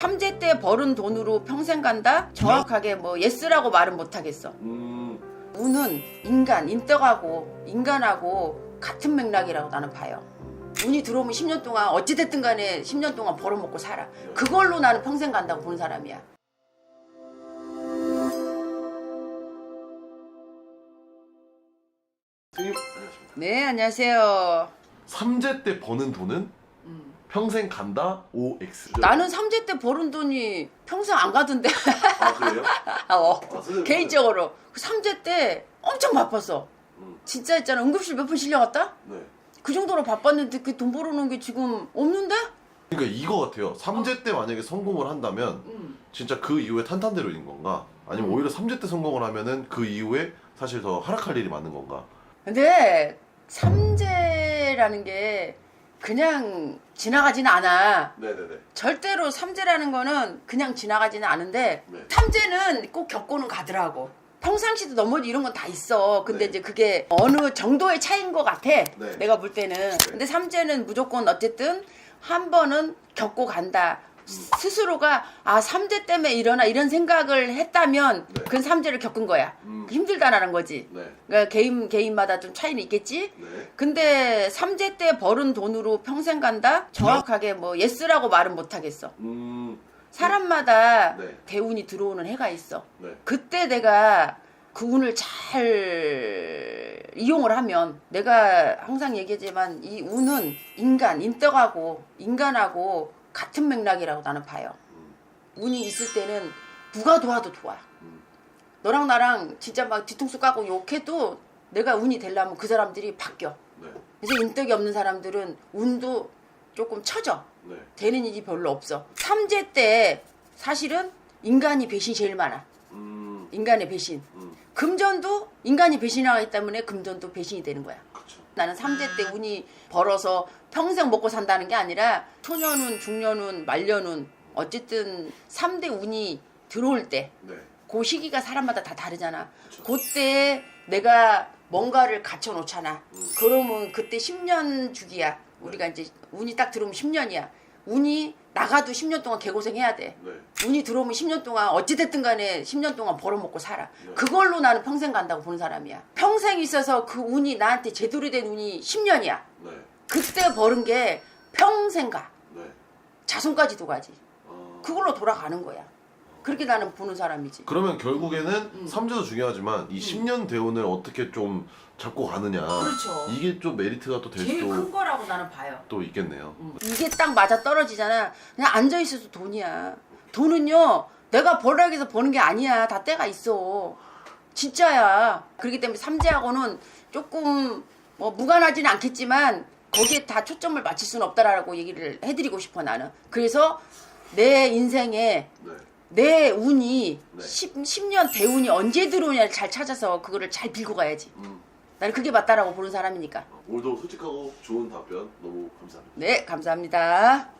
삼재 때 벌은 돈으로 평생 간다? 정확하게 뭐 예스라고 말은 못하겠어. 음, 운은 인간, 인덕하고 인간하고 같은 맥락이라고 나는 봐요. 운이 들어오면 10년 동안 어찌됐든 간에 10년 동안 벌어먹고 살아. 그걸로 나는 평생 간다고 보는 사람이야. 선생님 안녕하십니까. 네, 안녕하세요. 삼재 때 버는 돈은 평생 간다 OX. 나는 삼재 때 벌은 돈이 평생 안 가던데. 아 그래요? 어, 아, 선생님. 개인적으로. 그 삼재 때 엄청 바빴어. 음, 진짜 있잖아. 응급실 몇 번 실려갔다? 네. 그 정도로 바빴는데 그 돈 벌어놓은 게 지금 없는데? 그러니까 이거 같아요. 삼재 때 만약에 성공을 한다면 응. 진짜 그 이후에 탄탄대로인 건가? 아니면 음. 오히려 삼재 때 성공을 하면은 그 이후에 사실 더 하락할 일이 많은 건가? 근데 삼재라는 게 그냥 지나가지는 않아. 네네네. 절대로 삼재라는 거는 그냥 지나가지는 않은데 네. 삼재는 꼭 겪고는 가더라고. 평상시도 넘어지 이런 건 다 있어. 근데 네. 이제 그게 어느 정도의 차이인 것 같아. 네. 내가 볼 때는. 근데 삼재는 무조건 어쨌든 한 번은 겪고 간다. 스스로가 아 삼재 때문에 일어나 이런 생각을 했다면 네. 그건 삼재를 겪은 거야. 음, 힘들다라는 거지. 네. 그러니까 개인 개인마다 좀 차이는 있겠지. 네. 근데 삼재 때 벌은 돈으로 평생 간다? 정확하게 뭐 예스라고 말은 못 하겠어. 음, 사람마다 네. 대운이 들어오는 해가 있어. 네. 그때 내가 그 운을 잘 이용을 하면 내가 항상 얘기하지만 이 운은 인간, 인덕하고 인간하고 같은 맥락이라고 나는 봐요. 음, 운이 있을 때는 누가 도와도. 음, 너랑 나랑 진짜 막 뒤통수 까고 욕해도 내가 운이 되려면 그 사람들이 바뀌어. 네. 그래서 인덕이 없는 사람들은 운도 조금 처져. 네. 되는 일이 별로 없어. 삼재 때 사실은 인간이 배신이 제일 많아. 음, 인간의 배신. 음, 금전도 인간이 배신하기 때문에 금전도 배신이 되는 거야. 그렇죠. 나는 삼재 때 운이 벌어서 평생 먹고 산다는 게 아니라 초년운, 중년운, 말년운 어쨌든 삼대 운이 들어올 때 네. 그 시기가 사람마다 다 다르잖아. 그쵸. 그때 내가 뭔가를 갖춰 놓잖아. 음. 그러면 그때 10년 주기야. 우리가 이제 운이 딱 들어오면 10년이야. 운이 나가도 10년 동안 개고생해야 돼. 네. 운이 들어오면 10년 동안 어찌됐든 간에 10년 동안 벌어먹고 살아. 네. 그걸로 나는 평생 간다고 보는 사람이야. 평생 있어서 그 운이 나한테 제대로 된 운이 10년이야. 네. 그때 벌은 게 평생 가. 네. 자손까지도 가지. 어, 그걸로 돌아가는 거야. 그렇게 나는 보는 사람이지. 그러면 결국에는 음. 삼재도 중요하지만 이 10년 대운을 어떻게 좀 잡고 가느냐. 그렇죠. 이게 좀 메리트가 또 될 제일 큰 수도 거라고 나는 봐요. 또 있겠네요. 음. 이게 딱 맞아 떨어지잖아. 그냥 앉아 있어도 돈이야. 돈은요, 내가 벌라고 해서 버는 게 아니야. 다 때가 있어. 진짜야. 그렇기 때문에 삼재하고는 조금 뭐 무관하지는 않겠지만 거기에 다 초점을 맞출 수는 없다라고 얘기를 해드리고 싶어 나는. 그래서 내 인생에 네. 내 운이 네. 10, 10 년 대운이 언제 들어오냐를 잘 찾아서 그거를 잘 빌고 가야지. 음, 나는 그게 맞다라고 보는 사람이니까. 오늘도 솔직하고 좋은 답변 너무 감사합니다. 네, 감사합니다.